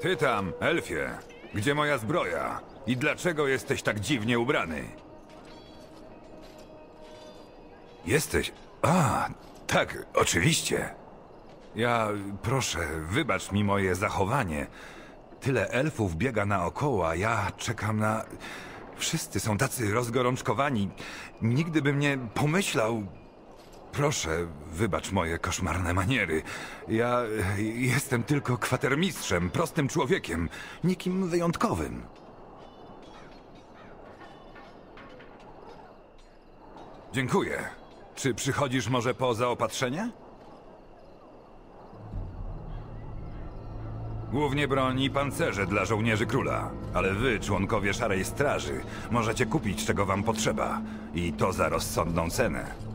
Ty tam, elfie, gdzie moja zbroja? I dlaczego jesteś tak dziwnie ubrany? Jesteś. A, tak, oczywiście. Ja proszę, wybacz mi moje zachowanie. Tyle elfów biega naokoło, a ja czekam na. Wszyscy są tacy rozgorączkowani. Nigdy bym nie pomyślał. Proszę, wybacz moje koszmarne maniery. Ja e, jestem tylko kwatermistrzem, prostym człowiekiem, nikim wyjątkowym. Dziękuję. Czy przychodzisz może po zaopatrzenie? Głównie broń i pancerze dla żołnierzy króla. Ale wy, członkowie Szarej Straży, możecie kupić czego wam potrzeba. I to za rozsądną cenę.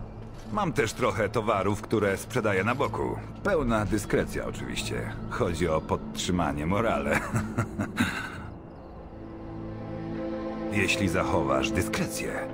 Mam też trochę towarów, które sprzedaję na boku. Pełna dyskrecja oczywiście. Chodzi o podtrzymanie morale. Jeśli zachowasz dyskrecję.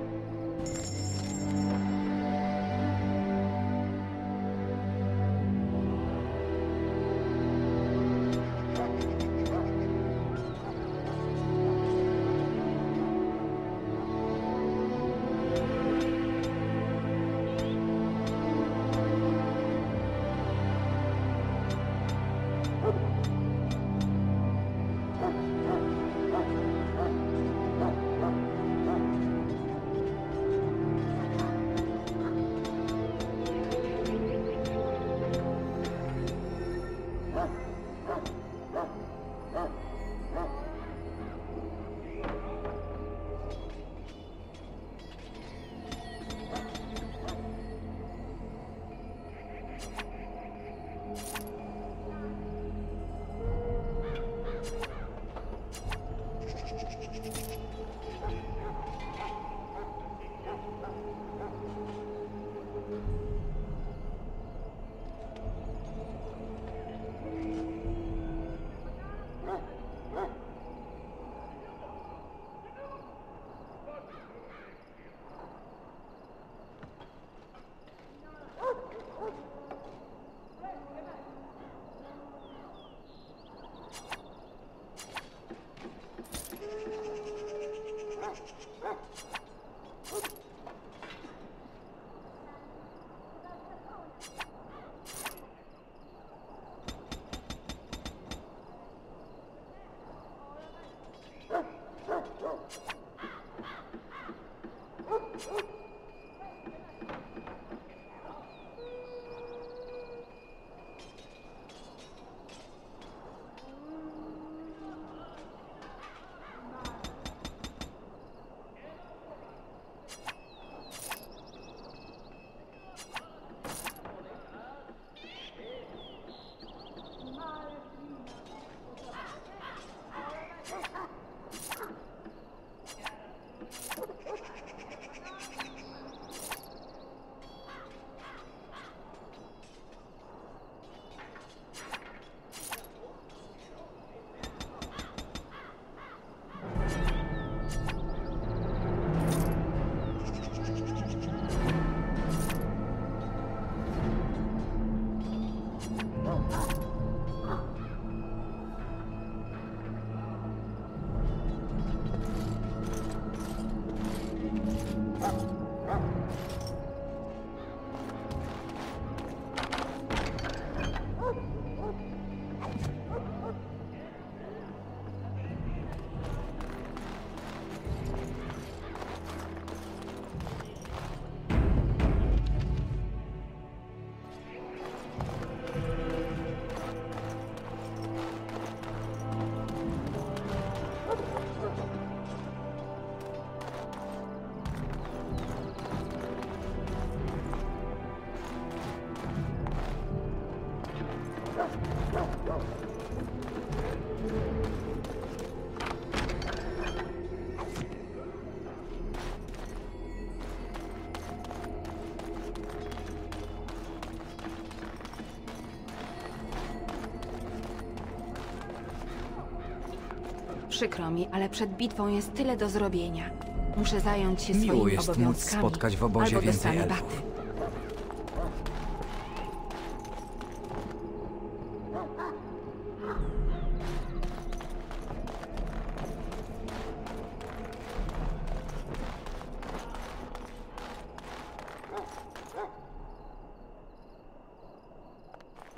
Przykro mi, ale przed bitwą jest tyle do zrobienia. Muszę zająć się Miło swoimi jest móc spotkać w obozie więcej dostanę elfów. baty.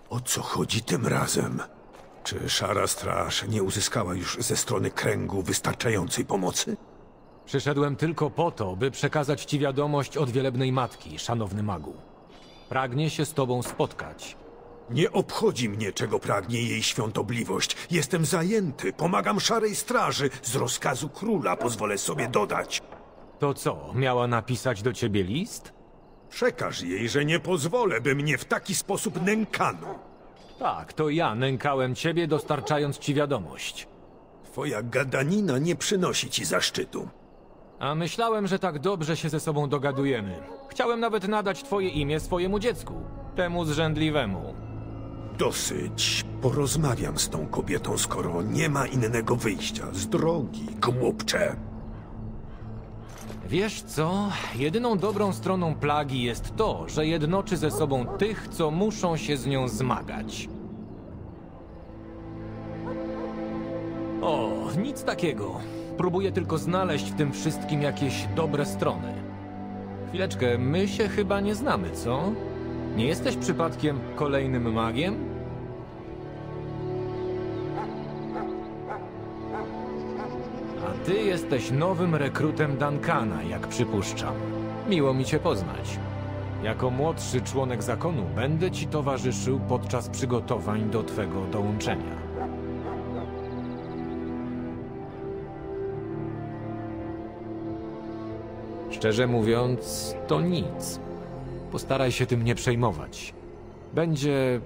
O co chodzi tym razem? Czy Szara Straż nie uzyskała już ze strony kręgu wystarczającej pomocy? Przyszedłem tylko po to, by przekazać ci wiadomość od wielebnej matki, szanowny magu. Pragnie się z tobą spotkać. Nie obchodzi mnie, czego pragnie jej świątobliwość. Jestem zajęty, pomagam Szarej Straży. Z rozkazu króla pozwolę sobie dodać. To co, miała napisać do ciebie list? Przekaż jej, że nie pozwolę, by mnie w taki sposób nękano. Tak, to ja nękałem ciebie, dostarczając ci wiadomość. Twoja gadanina nie przynosi ci zaszczytu. A myślałem, że tak dobrze się ze sobą dogadujemy. Chciałem nawet nadać twoje imię swojemu dziecku, temu zrzędliwemu. Dosyć. Porozmawiam z tą kobietą, skoro nie ma innego wyjścia. Z drogi, głupcze. Wiesz co? Jedyną dobrą stroną plagi jest to, że jednoczy ze sobą tych, co muszą się z nią zmagać. O, nic takiego. Próbuję tylko znaleźć w tym wszystkim jakieś dobre strony. Chwileczkę, my się chyba nie znamy, co? Nie jesteś przypadkiem kolejnym magiem? Ty jesteś nowym rekrutem Duncana, jak przypuszczam. Miło mi cię poznać. Jako młodszy członek zakonu będę ci towarzyszył podczas przygotowań do twego dołączenia. Szczerze mówiąc, to nic. Postaraj się tym nie przejmować. Będzie.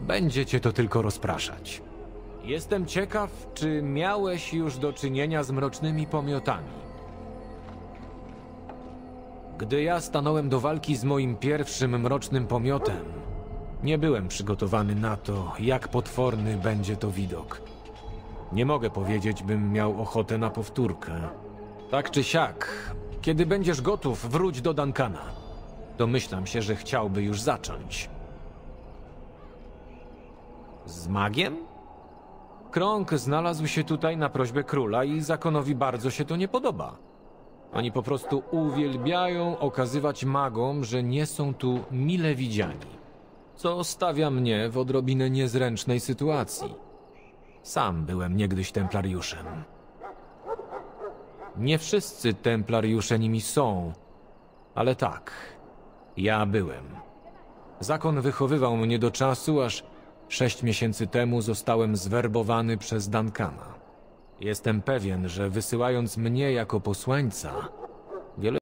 Będzie cię to tylko rozpraszać. Jestem ciekaw, czy miałeś już do czynienia z mrocznymi pomiotami. Gdy ja stanąłem do walki z moim pierwszym mrocznym pomiotem, nie byłem przygotowany na to, jak potworny będzie to widok. Nie mogę powiedzieć, bym miał ochotę na powtórkę. Tak czy siak, kiedy będziesz gotów, wróć do Duncana. Domyślam się, że chciałby już zacząć. Z magiem? Krąg znalazł się tutaj na prośbę króla i zakonowi bardzo się to nie podoba. Oni po prostu uwielbiają okazywać magom, że nie są tu mile widziani. Co stawia mnie w odrobinę niezręcznej sytuacji. Sam byłem niegdyś templariuszem. Nie wszyscy templariusze nimi są, ale tak, ja byłem. Zakon wychowywał mnie do czasu, aż sześć miesięcy temu zostałem zwerbowany przez Duncana. Jestem pewien, że wysyłając mnie jako posłańca, wiele